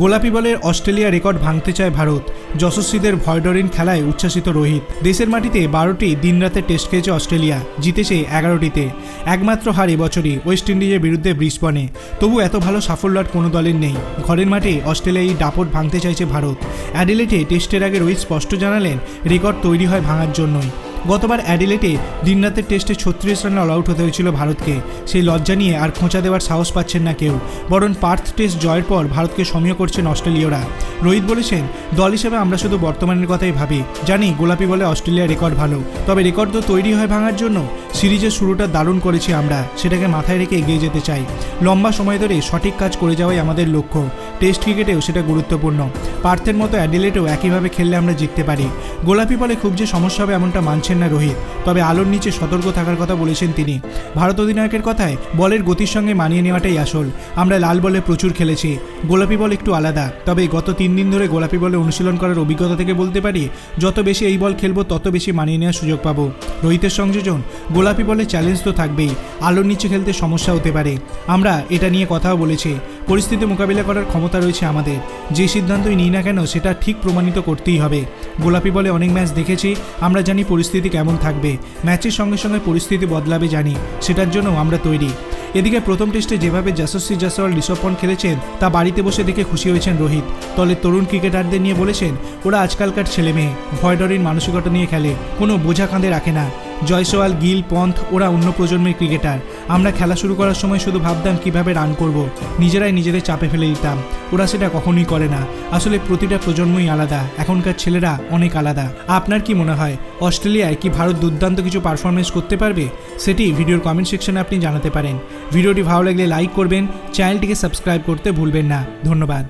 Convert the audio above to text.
গোলাপি বলের Australia record ভাঙতে চায় ভারত। যশস্বীদের ভয়ডরিন খেলায় উচ্ছ্বাসিত রোহিত। দেশের মাটিতে বারোটি দিনরাতে টেস্ট খেয়েছে অস্ট্রেলিয়া, জিতেছে এগারোটিতে। একমাত্র হার এবছরই ওয়েস্ট ইন্ডিজের বিরুদ্ধে ব্রিসবনে। তবু এত ভালো সাফল্য আর কোনো দলের নেই। ঘরের মাঠে অস্ট্রেলিয়া এই দাপট ভাঙতে চাইছে ভারত। অ্যাডিলেটে টেস্টের আগে রোহিত স্পষ্ট জানালেন, রেকর্ড তৈরি হয় ভাঙার জন্যই। গতবার অ্যাডিলেটে দিনরাতের টেস্টে ছত্রিশ রানে অল আউট হতে হয়েছিল ভারতকে। সেই লজ্জা নিয়ে আর খোঁচা দেওয়ার সাহস পাচ্ছেন না কেউ। বরং পার্থ টেস্ট জয়ের পর ভারতকে সমীহ করছেন অস্ট্রেলীয়রা। রোহিত বলেছেন, দল হিসেবে আমরা শুধু বর্তমানের কথাই ভাবি। জানি গোলাপি বলে অস্ট্রেলিয়ার রেকর্ড ভালো। তবে রেকর্ড তো তৈরি হয় ভাঙার জন্য। সিরিজের শুরুটা দারুণ করেছি আমরা। সেটাকে মাথায় রেখে এগিয়ে যেতে চাই। লম্বা সময় ধরে সঠিক কাজ করে যাওয়াই আমাদের লক্ষ্য। টেস্ট ক্রিকেটেও সেটা গুরুত্বপূর্ণ। পার্থের মতো অ্যাডিলেটেও একইভাবে খেললে আমরা জিততে পারি। গোলাপি বলে খুব যে সমস্যা হবে এমনটা মানছেন না রোহিত, তবে আলোর নিচে সতর্ক থাকার কথা বলেছেন তিনি। ভারত অধিনায়কের কথায় বলের গতির সঙ্গে মানিয়ে নেওয়াটাই আসল। আমরা লাল বলে প্রচুর খেলেছি, গোলাপি বল একটু আলাদা। তবে গত তিন দিন ধরে গোলাপি বলে অনুশীলন করার অভিজ্ঞতা থেকে বলতে পারি, যত বেশি এই বল খেলব, তত বেশি মানিয়ে নেওয়ার সুযোগ পাবো। রোহিতের সংযোজন, গোলাপি বলে চ্যালেঞ্জ তো থাকবেই, আলোর নিচে খেলতে সমস্যা হতে পারে। আমরা এটা নিয়ে কথাও বলেছি। পরিস্থিতি মোকাবিলা করার ক্ষমতা রয়েছে আমাদের। যে সিদ্ধান্তই নিই না কেন, সেটা ঠিক প্রমাণিত করতেই হবে। গোলাপি বলে অনেক ম্যাচ দেখেছি, আমরা জানি পরিস্থিতি কেমন থাকবে। ম্যাচের সঙ্গে সঙ্গে পরিস্থিতি বদলাবে জানি, সেটার জন্য আমরা তৈরি। এদিকে প্রথম টেস্টে যেভাবে যশস্বী জয়সওয়াল ঋষভ পন্থ খেলেছেন, তা বাড়িতে বসে দেখে খুশি হয়েছেন রোহিত। দলের তরুণ ক্রিকেটারদের নিয়ে বলেছেন, ওরা আজকালকার ছেলে মেয়ে ভয়ডরিন মানসিকতা নিয়ে খেলে, কোনো বোঝা কাঁধে রাখে না। জয়সওয়াল, গিল, পন্থ, ওরা অন্য প্রজন্মের ক্রিকেটার। আমরা খেলা শুরু করার সময় শুধু ভাবতাম কীভাবে রান করব। নিজেরাই নিজেদের চাপে ফেলে দিতাম। ওরা সেটা কখনোই করে না। আসলে প্রতিটা প্রজন্মই আলাদা। এখনকার ছেলেরা অনেক আলাদা। আপনার কি মনে হয়, অস্ট্রেলিয়ায় কি ভারত দুর্দান্ত কিছু পারফরমেন্স করতে পারবে? সেটি ভিডিওর কমেন্ট সেকশনে আপনি জানাতে পারেন। ভিডিওটি ভালো লাগলে লাইক করবেন। চ্যানেলটিকে সাবস্ক্রাইব করতে ভুলবেন না। ধন্যবাদ।